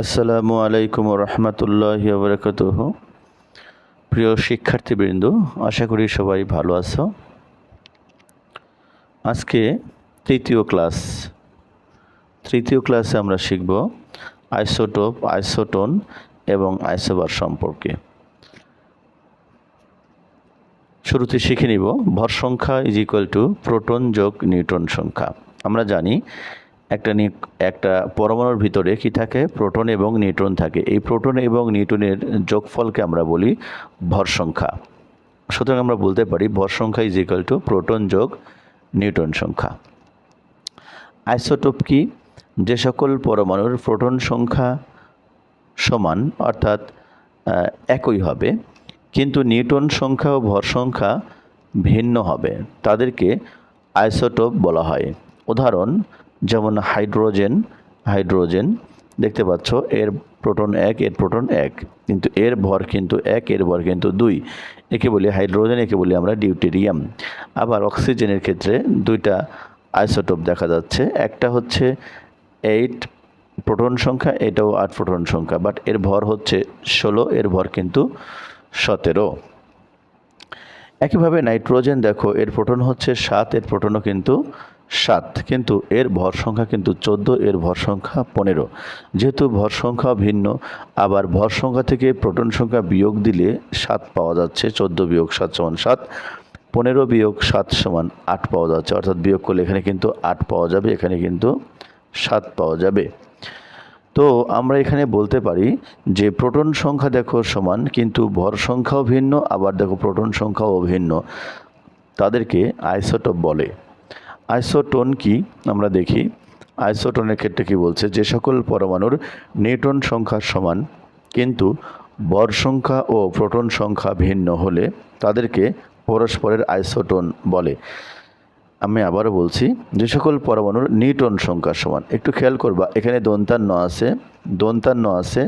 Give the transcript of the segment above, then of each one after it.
আসসালামু আলাইকুম রহমতুল্লাহ বরকত প্রিয় শিক্ষার্থীবৃন্দ, আশা করি সবাই ভালো আছো। আজকে তৃতীয় ক্লাস। তৃতীয় ক্লাসে আমরা শিখব আইসোটোপ, আইসোটোন এবং আইসোবার সম্পর্কে। শুরুতে শিখে নিব, ভর সংখ্যা ইজ ইকুয়াল টু প্রোটন যোগ নিউটন সংখ্যা। আমরা জানি একটা একটা পরমাণুর ভিতরে কি থাকে? প্রোটন এবং নিউট্রন থাকে। এই প্রোটন এবং নিউটনের যোগফলকে আমরা বলি ভর সংখ্যা। সুতরাং আমরা বলতে পারি ভর সংখ্যা ইজ ইকুয়াল টু প্রোটন যোগ নিউটন সংখ্যা। আইসোটোপ কি? যে সকল পরমাণুর প্রোটন সংখ্যা সমান, অর্থাৎ একই হবে, কিন্তু নিউটন সংখ্যা ও ভর সংখ্যা ভিন্ন হবে। তাদেরকে আইসোটোপ বলা হয়। উদাহরণ যেমন হাইড্রোজেন হাইড্রোজেন, দেখতে পাচ্ছ এর প্রোটন এক, এর প্রোটন এক। কিন্তু এর ভর কিন্তু এক, এর ভর কিন্তু দুই। একে বলি হাইড্রোজেন, একে বলি আমরা ডিউটেরিয়াম। আবার অক্সিজেনের ক্ষেত্রে দুইটা আইসোটোপ দেখা যাচ্ছে। একটা হচ্ছে এইট প্রোটন সংখ্যা, এটাও আট প্রোটন সংখ্যা। বাট এর ভর হচ্ছে ষোলো, এর ভর কিন্তু সতেরো। একইভাবে নাইট্রোজেন দেখো, এর প্রোটন হচ্ছে সাত, এর প্রোটনও কিন্তু সাত, কিন্তু এর ভর সংখ্যা কিন্তু চোদ্দ, এর ভর সংখ্যা পনেরো। যেহেতু ভর সংখ্যা ভিন্ন, আবার ভর সংখ্যা থেকে প্রোটন সংখ্যা বিয়োগ দিলে সাত পাওয়া যাচ্ছে, চোদ্দ বিয়োগ সাত সমান সাত, পনেরো বিয়োগ সাত সমান আট পাওয়া যাচ্ছে। অর্থাৎ বিয়োগ করলে এখানে কিন্তু আট পাওয়া যাবে, এখানে কিন্তু সাত পাওয়া যাবে। তো আমরা এখানে বলতে পারি যে প্রোটন সংখ্যা দেখো সমান, কিন্তু ভর সংখ্যাও ভিন্ন, আবার দেখো প্রোটন সংখ্যাও ভিন্ন তাদেরকে আইসোটোপ বলে। আইসোটোন কি? আমরা দেখি। আইসোটোনের ক্ষেত্রে কি বলছে? যে সকল পরমাণুর নিউটন সংখ্যা সমান, কিন্তু ভর সংখ্যা ও প্রোটন সংখ্যা ভিন্ন হলে তাদেরকে পরস্পরের আইসোটোন বলে। আমি আবারও বলছি, যে সকল পরমাণুর নিউটন সংখ্যা সমান, একটু খেয়াল করবা, এখানে দন্তান্ন আছে দন্তান্ন আছে,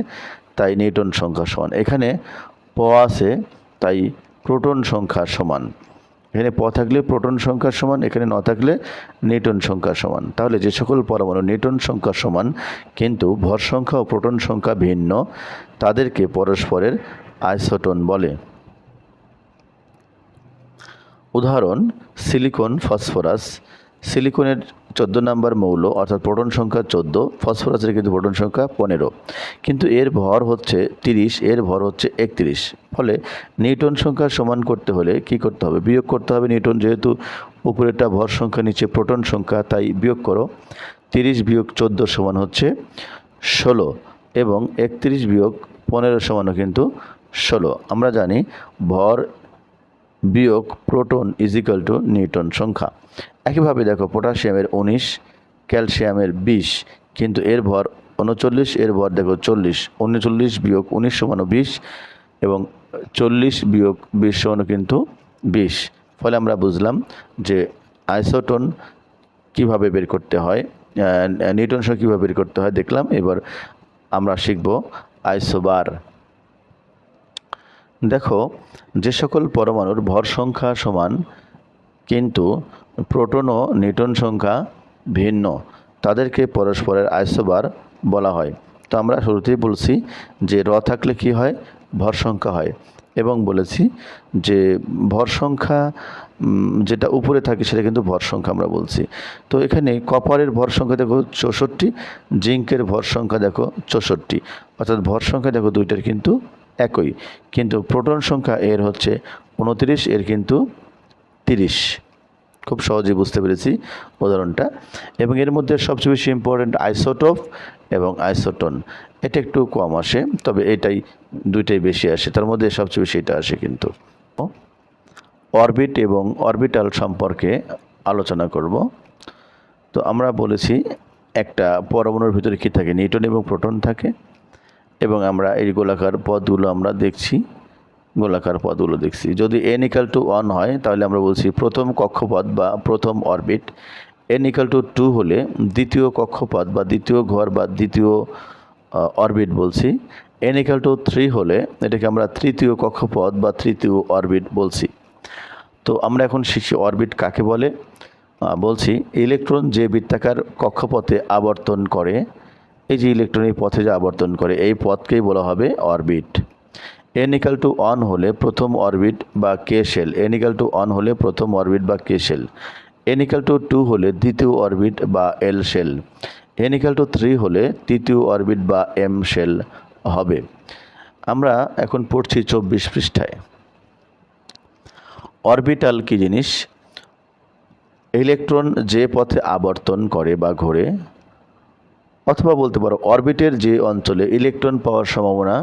তাই নিউটন সংখ্যা সমান। এখানে প আছে, তাই প্রোটন সংখ্যা সমান। এখানে প থাকলে প্রোটন সংখ্যার সমান, এখানে ন থাকলে নিউটন সংখ্যার সমান। তাহলে যে সকল পরমাণু নিউটন সংখ্যার সমান, কিন্তু ভর সংখ্যা ও প্রোটন সংখ্যা ভিন্ন, তাদেরকে পরস্পরের আইসোটন বলে। উদাহরণ, সিলিকন ফসফরাস। সিলিকনের চোদ্দ নম্বর মৌল, অর্থাৎ প্রোটন সংখ্যা চোদ্দ, ফসফরাসের কিন্তু প্রোটন সংখ্যা পনেরো। কিন্তু এর ভর হচ্ছে তিরিশ, এর ভর হচ্ছে একত্রিশ। ফলে নিউটন সংখ্যা সমান করতে হলে কি করতে হবে? বিয়োগ করতে হবে নিউটন, যেহেতু উপরেরটা ভর সংখ্যা, নিচে প্রোটন সংখ্যা, তাই বিয়োগ করো। তিরিশ বিয়োগ চোদ্দ সমান হচ্ছে ষোলো এবং একত্রিশ বিয়োগ পনেরো সমানও কিন্তু ষোলো। আমরা জানি ভর বিয়োগ প্রোটন ইজিক্যাল টু নিউটন সংখ্যা। একইভাবে দেখো, পটাশিয়ামের উনিশ, ক্যালসিয়ামের বিশ, কিন্তু এর ভর উনচল্লিশ, এর ভর দেখো চল্লিশ, উনচল্লিশ বিয়োগ উনিশ সমানো বিশ, এবং চল্লিশ বিয়োগ বিশ সমানো কিন্তু বিশ। ফলে আমরা বুঝলাম যে আইসোটোন কীভাবে বের করতে হয় নিউটন সংখ্যা কীভাবে বের করতে হয়, দেখলাম। এবার আমরা শিখব আইসোবার। দেখো, যে সকল পরমাণুর ভর সংখ্যা সমান, কিন্তু প্রোটন ও নিউটন সংখ্যা ভিন্ন, তাদেরকে পরস্পরের আইসোবার বলা হয়। তো আমরা শুরুতেই বলছি যে র থাকলে কি হয়? ভর সংখ্যা হয়। এবং বলেছি যে ভর সংখ্যা যেটা উপরে থাকে সেটা কিন্তু ভর সংখ্যা আমরা বলছি। তো এখানে কপারের ভর সংখ্যা দেখো চৌষট্টি, জিঙ্কের ভর সংখ্যা দেখো চৌষট্টি, অর্থাৎ ভর সংখ্যা দেখো দুইটার কিন্তু একই। কিন্তু প্রোটন সংখ্যা এর হচ্ছে উনতিরিশ, এর কিন্তু তিরিশ। খুব সহজেই বুঝতে পেরেছি উদাহরণটা। এবং এর মধ্যে সবচেয়ে বেশি ইম্পর্ট্যান্ট আইসোটোপ এবং আইসোটোন এটা একটু কম আসে, তবে এটাই দুইটাই বেশি আসে। তার মধ্যে সবচেয়ে বেশি এটা আসে কিন্তু। অরবিট এবং অরবিটাল সম্পর্কে আলোচনা করব। তো আমরা বলেছি একটা পরমাণুর ভিতরে কী থাকে? নিউটন এবং প্রোটন থাকে। এবং আমরা এই গোলাকার পদগুলো আমরা দেখছি, গোলাকার পদগুলো দেখছি। যদি এন ইকাল টু ওয়ান হয়, তাহলে আমরা বলছি প্রথম কক্ষপথ বা প্রথম orbit n equal to two হলে দ্বিতীয় কক্ষপথ বা দ্বিতীয় ঘর বা দ্বিতীয় অরবিট বলছি। এন ইকাল টু থ্রি হলে এটাকে আমরা তৃতীয় কক্ষপথ বা তৃতীয় অরবিট বলছি। তো আমরা এখন শিখছি অরবিট কাকে বলে। বলছি ইলেকট্রন যে বৃত্তাকার কক্ষপথে আবর্তন করে এই যে ইলেকট্রন এই পথে যে আবর্তন করে, এই পথকেই বলা হবে orbit n equal to one হলে প্রথম অরবিট বা K shell n equal to one হলে প্রথম অরবিট বা K shell n equal to two হলে দ্বিতীয় অরবিট বা L shell n equal to three হলে তৃতীয় অরবিট বা এম শেল হবে। আমরা এখন পড়ছি চব্বিশ পৃষ্ঠায়। অরবিটাল কি জিনিস? ইলেকট্রন যে পথে আবর্তন করে বা ঘোরে অথবা বলতে পারো অরবিটের যে অঞ্চলে ইলেকট্রন পাওয়ার সম্ভাবনা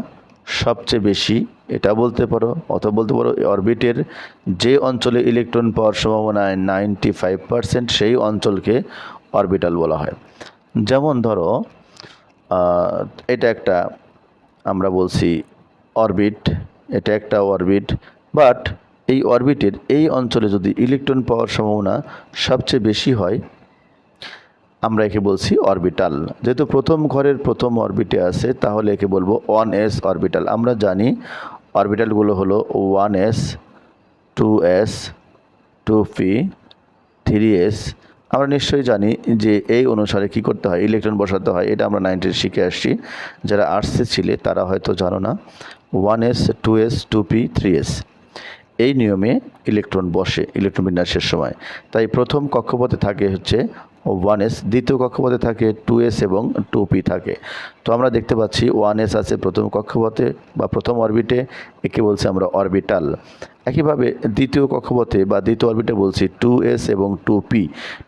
সবচেয়ে বেশি, এটা বলতে পারো, অথবা বলতে পারো অরবিটের যে অঞ্চলে ইলেকট্রন পাওয়ার সম্ভাবনা নাইনটি ফাইভ পার্সেন্ট সেই অঞ্চলকে অরবিটাল বলা হয়। যেমন ধরো এটা একটা আমরা বলছি অরবিট, এটা একটা অরবিট, বাট এই অরবিটের এই অঞ্চলে যদি ইলেকট্রন পাওয়ার সম্ভাবনা সবচেয়ে বেশি হয় আমরা একে বলছি অরবিটাল যেহেতু প্রথম ঘরের প্রথম অরবিটে আছে, তাহলে একে বলব ওয়ান এস অরবিটাল আমরা জানি অরবিটালগুলো হলো one s two s two p three s আমরা নিশ্চয়ই জানি যে এই অনুসারে কি করতে হয় ইলেকট্রন বসাতে হয়। এটা আমরা নাইনটিন শিখে আসছি। যারা আর্টসে ছিলে, তারা হয়তো জানো না one s two s two p three s এই নিয়মে ইলেকট্রন বসে ইলেকট্রন বিন্যাসের সময়। তাই প্রথম কক্ষপথে থাকে হচ্ছে ওয়ান এস দ্বিতীয় কক্ষপথে থাকে টু এস এবং টু পি থাকে। তো আমরা দেখতে পাচ্ছি ওয়ান এস আছে প্রথম কক্ষপথে বা প্রথম অরবিটে একে বলছি আমরা অরবিটাল একইভাবে দ্বিতীয় কক্ষপথে বা দ্বিতীয় অরবিটে বলছি টু এস এবং টু পি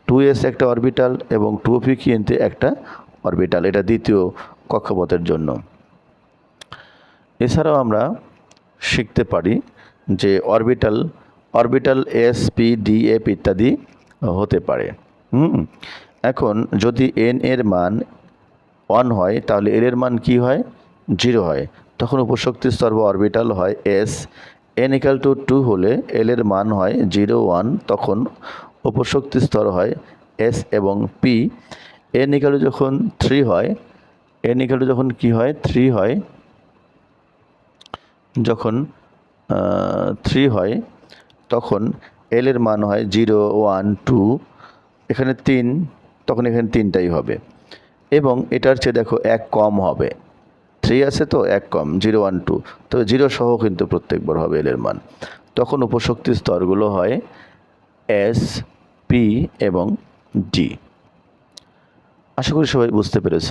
টু এস একটা অরবিটাল এবং টু পি কিন্তু একটা অরবিটাল এটা দ্বিতীয় কক্ষপথের জন্য। এছাড়াও আমরা শিখতে পারি যে orbital orbital s p d f ইত্যাদি হতে পারে। হুম। এখন যদি এন এর মান ওয়ান হয়, তাহলে এর মান কি হয়? জিরো হয়। তখন উপশক্তি স্তর বা অরবিটাল হয় s n equal to two হলে এল এর মান হয় জিরো ওয়ান তখন উপশক্তি স্তর হয় এস এবং পি এন ইকাল যখন থ্রি হয় এন ইকাল যখন কি হয়? থ্রি হয়। যখন থ্রি হয়, তখন এল এর মান হয় জিরো ওয়ান টু এখানে তিন, তখন এখানে তিনটাই হবে। এবং এটার চেয়ে দেখো এক কম হবে। থ্রি আছে তো, এক কম, জিরো, ওয়ান, টু। তো জিরো সহ কিন্তু প্রত্যেকবার হবে এলের মান। তখন উপশক্তি স্তরগুলো হয় এস, পি এবং ডি। আশা করি সবাই বুঝতে পেরেছ।